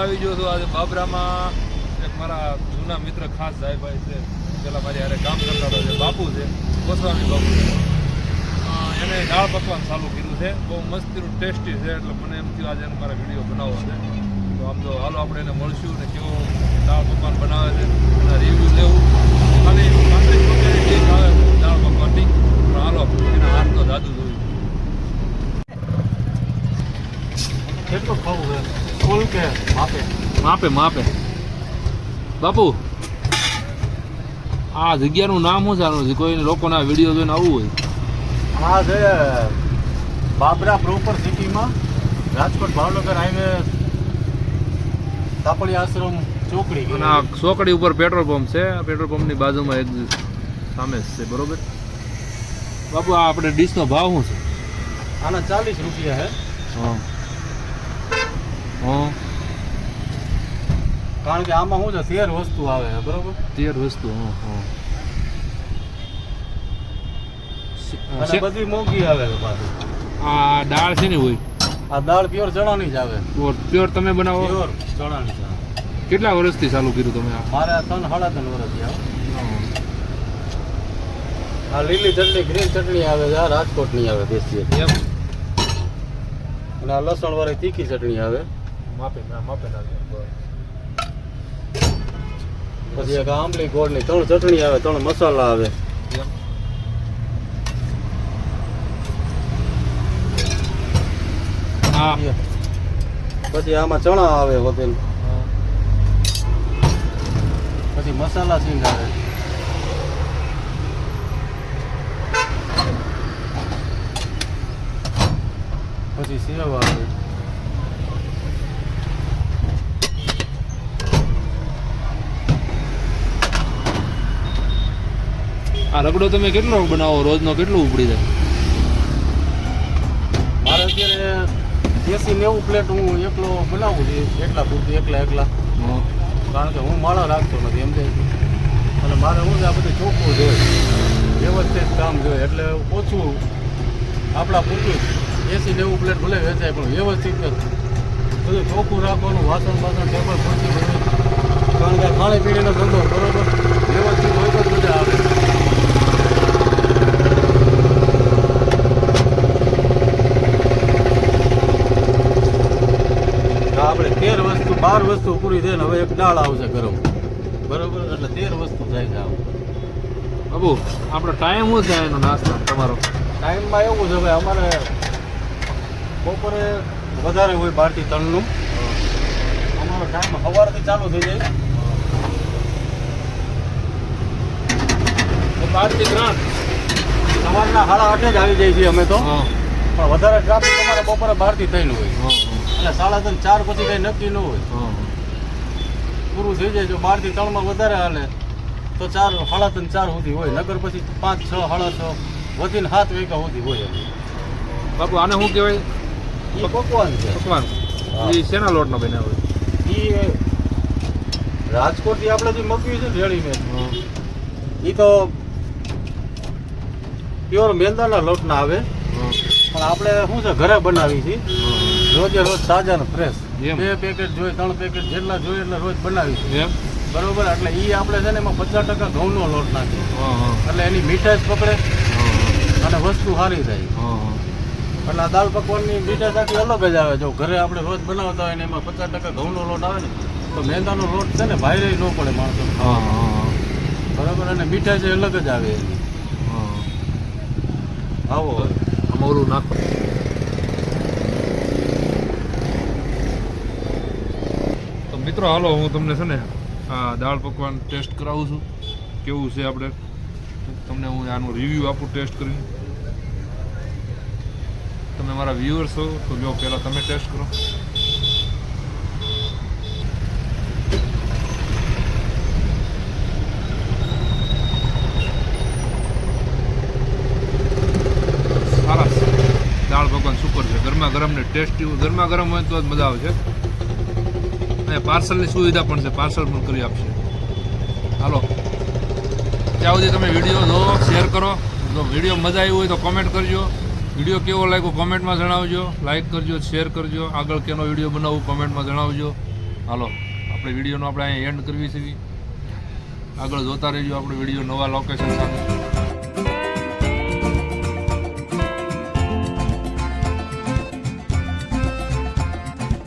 આવ્યો છું. આજે બાબરામાં એક મારા જૂના મિત્ર ખાસ સાહેબભાઈ છે. પેલા મારી હારે કામ કરતા હતા. જે બાપુ છે, ગોસ્વામી બાપુ છે. એને દાળ પકવાન ચાલુ કર્યું છે. બહુ મસ્તીનું ટેસ્ટી છે. એટલે મને એમ થયું આજે મારા વીડિયો બનાવો છે. તો આમ તો હાલો આપણે એને મળશું ને કેવો દાળ પકવાન બનાવે છે. એના રિવ્યૂ લેવું. ખાલી પાંત્રીસ પચાસ ડીશ આવે દાળ પકવાનની. પણ હાલો, એના હાથ તો જાદુ જોયું. કેટલું ખાવું છે? ફૂલ કે માપે? માપે માપે. બાપુ આ જગ્યાનું નામ શું છે? આનું કોઈ લોકોના વીડિયો જોઈને આવવું હોય. આ છે બાબરા પ્રોપર સિટીમાં રાજકોટ ભાવનગર હાઈવે તાપડી આશ્રમ ચોકડી અને આ ચોકડી ઉપર પેટ્રોલ પંપ છે. આ પેટ્રોલ પંપની બાજુમાં એક સામે છે બરોબર? બાપુ આ આપણે ડીશનો ભાવ શું છે? આના ચાલીસ રૂપિયા હે હા. હા. કારણ કે આમાં શું છે? તેર વસ્તુ આવે છે બરોબર? તેર વસ્તુ અને બધી મોંઘી આવે છે પાછું. આ દાળ છે ને હોય? આ દાળ પ્યોર ચણાની જ આવે. પ્યોર પ્યોર તમે બનાવો? પ્યોર ચણાની જ આવે. કેટલા વર્ષથી ચાલુ કર્યું તમે આ? મારે ત્રણ સાડા ત્રણ વર્ષથી આવે. આ લીલી ચટણી ગ્રીન ચટણી આવે છે આ રાજકોટની આવે દેશી એમ? અને આ લસણ વાળી તીખી ચટણી આવે. માપે માપે ના. પછી એક આંબલી ગોળની ત્રણ ચટણી આવે ત્રણ મસાલા આવે એમ હા પછી આમાં ચણા આવે હોતે હા. પછી મસાલા સિંગ આવે પછી સેવ આવે આ રગડો તમે કેટલો બનાવો? રોજનો કેટલું ઉપડી જાય? મારે અત્યારે એસી નેવું પ્લેટ હું એકલો બનાવું છું. એકલા પૂરતી એકલા એકલા. કારણ કે હું માળા રાખતો નથી એમ જાય અને મારે હું આ બધું ચોખ્ખું જોઈએ વ્યવસ્થિત કામ જોઈએ એટલે ઓછું આપણા પૂરતું એસી નેવું પ્લેટ ભલે વેચાય પણ વ્યવસ્થિત જ. બધું ચોખ્ખું રાખવાનું વાસણ વાસણ ટેબલ ખુરશી બધું. કારણ કે ખાણી પીણીનો ધંધો બરોબર વ્યવસ્થિત હોય તો જ મજા આવે તો આપણે તેર વસ્તુ બાર વસ્તુ પૂરી થઈને હવે એક દાળ આવશે ગરમ બરોબર? એટલે તેર વસ્તુ થાય છે આવું. બાબુ આપણો ટાઈમ શું છે એનો નાસ્તો તમારો? ટાઈમમાં એવું છે ભાઈ અમારે બપોરે વધારે હોય બારથી ત્રણનું અમારો ટાઈમ સવારથી ચાલુ થઈ જાય. બારથી ત્રણ. સવારના સાડા આઠે જ આવી જઈએ છીએ અમે તો. પણ વધારે ટ્રાફિક અમારે બપોરે બારથી થયેલું હોય. એટલે સાડા ત્રણ ચાર પછી કંઈ નક્કી ન હોય. પૂરું થઈ જાય જો બારથી ત્રણમાં વધારે હાલે તો ચાર સાડા ત્રણ ચાર સુધી હોય. નગર પછી પાંચ છ સાડા છ વધીને સાત વાગ્યા સુધી હોય બાપુ આને શું કહેવાય? એ પકવાન છે. પકવાન. એ શેના લોટનો બનાવ્યો એ રાજકોટથી આપણે જે મગવી છે ને રેડીમેડ એ તો પ્યોર મેંદાના લોટના આવે. પણ આપણે શું છે ઘરે બનાવી છે. રોજે રોજ તાજા ને ફ્રેશ બે પેકેટ જોઈએ ત્રણ પેકેટ જેટલા જોઈએ એટલે રોજ બનાવી એમ. બરોબર? એટલે એ આપણે છે ને એમાં પચાસ ટકા ઘઉંનો લોટ નાખીએ. એટલે એની મીઠાશ પકડે અને વસ્તુ સારી થાય. એટલે આ દાળ પકવાનની મીઠાશ આખી અલગ જ આવે. જો ઘરે આપણે રોજ બનાવતા હોય ને એમાં પચાસ ટકા ઘઉંનો લોટ આવે ને તો મેંદાનો લોટ છે ને ભાઈ ન પડે માણસો બરાબર? અને મીઠાઈ છે અલગ જ આવે એની. હા. આવો. અમારું નાખો તો મિત્રો, હાલો, હું તમને છે ને, આ દાળ પકવાન ટેસ્ટ કરાવું છું. કેવું છે આપણે? તમને હું આનું રિવ્યૂ આપું ટેસ્ટ કરીને. તમે મારા વ્યુઅર્સ છો તો જો પહેલાં તમે ટેસ્ટ કરો. સારા દાળ પકવાન સુપર છે. ગરમા ગરમ ને ટેસ્ટી ગરમા ગરમ હોય તો જ મજા આવશે અને પાર્સલની સુવિધા પણ છે, પાર્સલ પણ કરી આપશે. હાલો. ત્યાં સુધી તમે વીડિયો જો શેર કરો. જો વીડિયો મજા આવી હોય તો કોમેન્ટ કરજો. વીડિયો કેવો લાગ્યો કોમેન્ટમાં જણાવજો. લાઈક કરજો શેર કરજો. આગળ કેનો વીડિયો બનાવવું કોમેન્ટમાં જણાવજો. હાલો. આપણે વિડીયોનો આપણે અહીંયા એન્ડ કરવી છે. આગળ જોતા રહેજો, આપણે વીડિયો નવા લોકેશન સાથે.